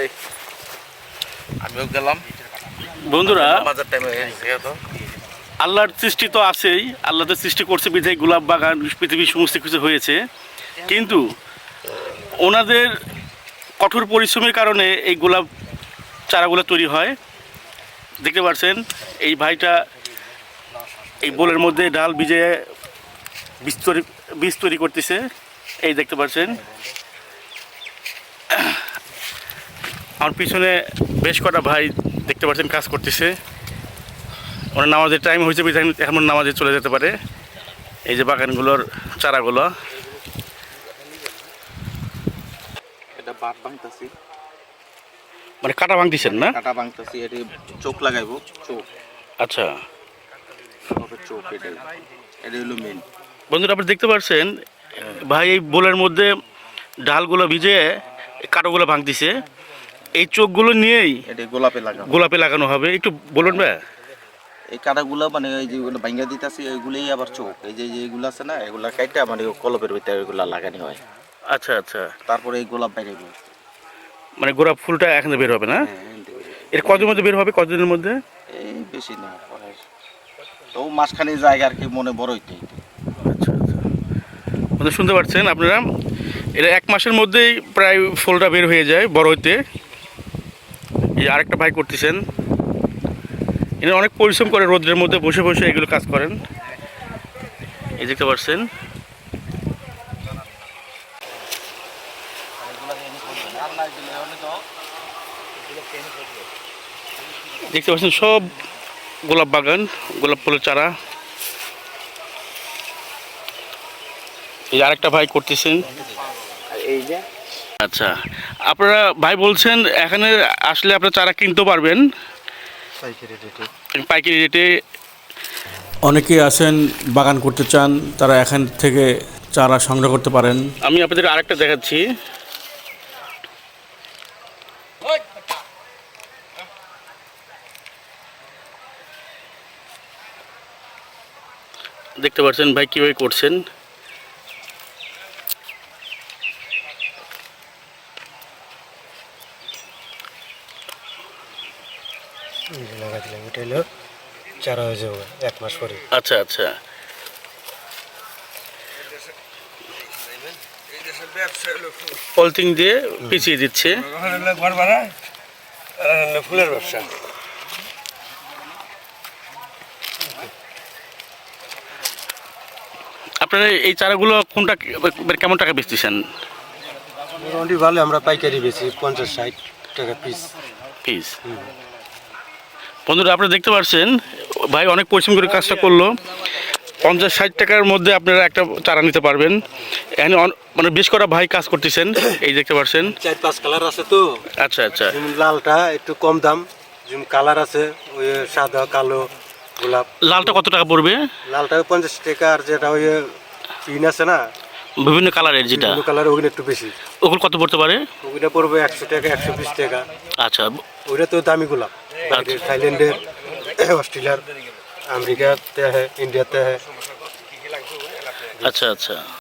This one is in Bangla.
এই আমিও গেলাম। বন্ধুরা আল্লাহর সৃষ্টি তো আছেই আল্লাহ তো সৃষ্টি করছে বিধায় গোলাপ বাগান পৃথিবীর সমস্ত কিছু হয়েছে। কিন্তু ওনাদের কঠোর পরিশ্রমের কারণে এই গোলাপ চারাগুলো তৈরি হয়। দেখতে পাচ্ছেন এই ভাইটা এই বোলের মধ্যে ডাল ভিজে বীজ তৈরি বীজ তৈরি করতেছে। এই দেখতে পাচ্ছেন আমার পিছনে বেশ কটা ভাই দেখতে পাচ্ছেন কাজ করতেছে। ওনার নামাজের টাইম হয়েছে এখন নামাজে চলে যেতে পারে। এই যে বাগানগুলোর চারাগুলো। এটা ভাঙতাছি। মানে কাটা ভাঙতেছেন না? কাটা ভাঙতাছি এটি চোখ লাগাইবো চোখ। আচ্ছা। চোখ এটা হলো মেন বন্ধুরা আপনি দেখতে পাচ্ছেন ভাই এই বোলের মধ্যে ডালগুলো ভিজে কাটাগুলো ভাঙতেছে। এই চোখগুলো নিয়েই এটা গোলাপে লাগাবো গোলাপে লাগানো হবে। একটু বলুন ভাই। এই কাটাগুলো মানে এই যেগুলো ভাঙ্গা দিতেছি এগুলোই আবার চোখ। এই যে যেগুলো আছে না এগুলা কাইটা মানে কলপের ভিতরে এগুলো লাগানো হয়। আচ্ছা আচ্ছা। তারপরে এই গোলাপ বাইরে মানে গোলাপ ফুলটা এখানে বের হবে না? হ্যাঁ। এর কদিনের মধ্যে বের হবে? কতদিনের মধ্যে? এই বেশি না তো মাঝখানে জায়গা আর কি মনে বড় হইতে আচ্ছা আচ্ছা। শুনতে পাচ্ছেন আপনারা? এটা এক মাসের মধ্যেই প্রায় ফুলটা বের হয়ে যায় বড় হইতে। এই আরেকটা ভাই করতেছেন। এরা অনেক পরিশ্রম করে রোদ্রের মধ্যে, বসে বসে এগুলো কাজ করেন। এই দেখতে পাচ্ছেন। দেখতে পাচ্ছেন সব গোলাপ বাগান, গোলাপ ফুলের চারা। এই আরেকটা ভাই করতেছেন। এই যে। আচ্ছা আপনারা ভাই বলছেন এখানে আসলে আপনারা চারা কিনতে পারবেন। পাইকারি রেটে অনেকে আসেন বাগান করতে চান তারা এখান থেকে চারা সংগ্রহ করতে পারেন। আমি আপনাদের আরেকটা দেখাচ্ছি। দেখতে পাচ্ছেন ভাই কীভাবে করছেন। লাগা দিলাম এটা হলো চারা হয়ে যাবে এক মাস পরে। আচ্ছা আচ্ছা। পলিথিন দিয়ে পিছিয়ে দিচ্ছে। ঘর ভাড়া ফুলের ব্যবসা আপনারা এই চারাগুলো কোনটা মানে কেমন টাকা বেচতেছেন? মোটামুটি ভালো আমরা পাইকারি বেশি পঞ্চাশ ষাট টাকা পিস পিস বন্ধুরা আপনারা দেখতে পাচ্ছেন ভাই অনেক পরিশ্রম করে কাজটা করল। পঞ্চাশ ষাট টাকার মধ্যে আপনারা একটা চারা নিতে পারবেন। এখানে মানে বেশ করা ভাই কাজ করতেছেন এই দেখতে পাচ্ছেন চার পাঁচ কালার আছে তো। আচ্ছা আচ্ছা। লালটা একটু কম দাম যেমন কালার আছে ওই সাদা কালো গোলাপ। লালটা কত টাকা পড়বে? লালটা পঞ্চাশ টাকা আর যেটা ওই পিন আছে না বিভিন্ন কালারের যেটা। বিভিন্ন কালার ওগুলো একটু বেশি। ওগুলো কত পড়তে পারে? ওগুলো পড়বে একশো টাকা একশো বিশ টাকা। আচ্ছা ওইটা তো দামি গোলাপ। থাইল্যান্ডের অস্ট্রেলিয়ার আমেরিকাতে হয় ইন্ডিয়াতে হয় আচ্ছা আচ্ছা